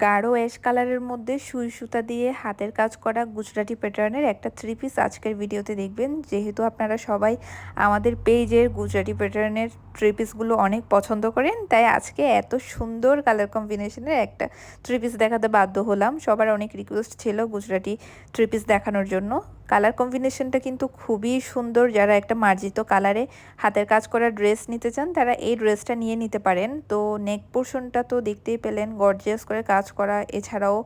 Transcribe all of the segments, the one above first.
গাঢ় অ্যাশ কালারের মধ্যে সুই সুতা দিয়ে হাতের কাজ করা গুজরাটি প্যাটার্নের একটা থ্রি পিস আজকের ভিডিওতে দেখবেন। যেহেতু আপনারা সবাই আমাদের পেজের গুজরাটি প্যাটার্নের থ্রি পিসগুলো অনেক পছন্দ করেন, তাই আজকে এত সুন্দর কালার কম্বিনেশনের একটা থ্রি পিস দেখাতে বাধ্য হলাম। সবার অনেক রিকোয়েস্ট ছিল গুজরাটি থ্রি পিস দেখানোর জন্য। কালার কম্বিনেশনটা কিন্তু খুবই সুন্দর। যারা একটা মার্জিত কালারে হাতের কাজ করা ড্রেস নিতে চান, তারা এই ড্রেসটা নিয়ে নিতে পারেন। তো নেক পোর্শনটা তো দেখতেই পেলেন, গর্জিয়াস করে কাজ করা। এছাড়াও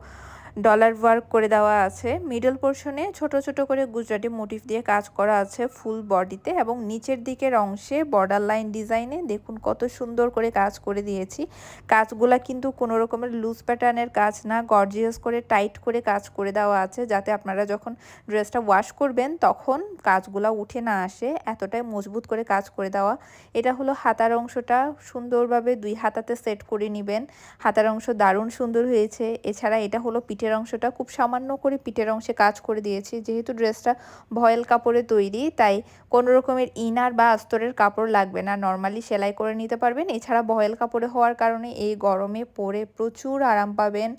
ডলার ওয়ার্ক করে দেওয়া আছে। মিডল পোর্শনে ছোট ছোট করে গুজরাটি মোটিভ দিয়ে কাজ করা আছে ফুল বডিতে এবং নিচের দিকের অংশে বর্ডার লাইন ডিজাইনে দেখুন কত সুন্দর করে কাজ করে দিয়েছি। কাজগুলা কিন্তু কোনো রকমের লুজ প্যাটার্নের কাজ না গর্জিয়াস করে টাইট করে কাজ করে দেওয়া আছে যাতে আপনারা যখন ড্রেসটা ওয়াশ করবেন তখন কাজগুলা উঠে না আসে, এতটাই মজবুত করে কাজ করে দেওয়া। এটা হলো হাতার অংশটা, সুন্দরভাবে দুই হাতাতে সেট করে নেবেন। হাতার অংশ দারুণ সুন্দর হয়েছে। এছাড়া এটা হলো পিঠে পিঠের অংশটা, খুব সামান্য করে পিঠের অংশে কাজ করে দিয়েছি। যেহেতু ড্রেসটা ভয়েল কাপড়ে তৈরি, তাই কোনো রকমের ইনার বা আস্তরের কাপড় লাগবে না। নর্মালি সেলাই করে নিতে পারবেন। এছাড়া ভয়েল কাপড়ে হওয়ার কারণে এই গরমে পরে প্রচুর আরাম পাবেন।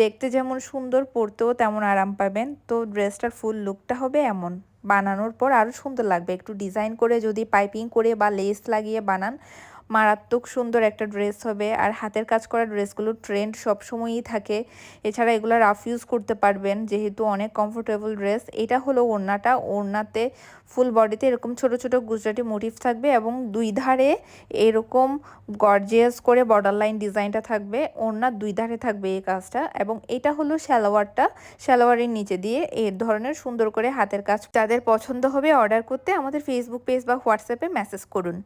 দেখতে যেমন সুন্দর, পরতেও তেমন আরাম পাবেন। তো ড্রেসটার ফুল লুকটা হবে এমন। বানানোর পর আরও সুন্দর লাগবে। একটু ডিজাইন করে যদি পাইপিং করে বা লেস লাগিয়ে বানান মারাত্মক সুন্দর একটা ড্রেস হবে। আর হাতের কাজ করা ড্রেসগুলো ট্রেন্ড সবসময়ই থাকে। এছাড়া এগুলো রাফ ইউজ করতে পারবেন, যেহেতু অনেক কমফোর্টেবল ড্রেস এটা হলো ওড়নাটা। ওড়নাতে ফুল বডিতে এরকম ছোট ছোট গুজরাটি মোটিভ থাকবে এবং দুই ধারে এরকম গর্জিয়াস করে বর্ডার লাইন ডিজাইনটা থাকবে। ওড়নার দুই ধারে থাকবে এই কাজটা। এবং এটা হলো সালোয়ারটা। সালোয়ারের নিচে দিয়ে এই ধরনের সুন্দর করে হাতের কাজ যাদের পছন্দ হবে অর্ডার করতে আমাদের ফেসবুক পেজ বা হোয়াটসঅ্যাপে মেসেজ করুন।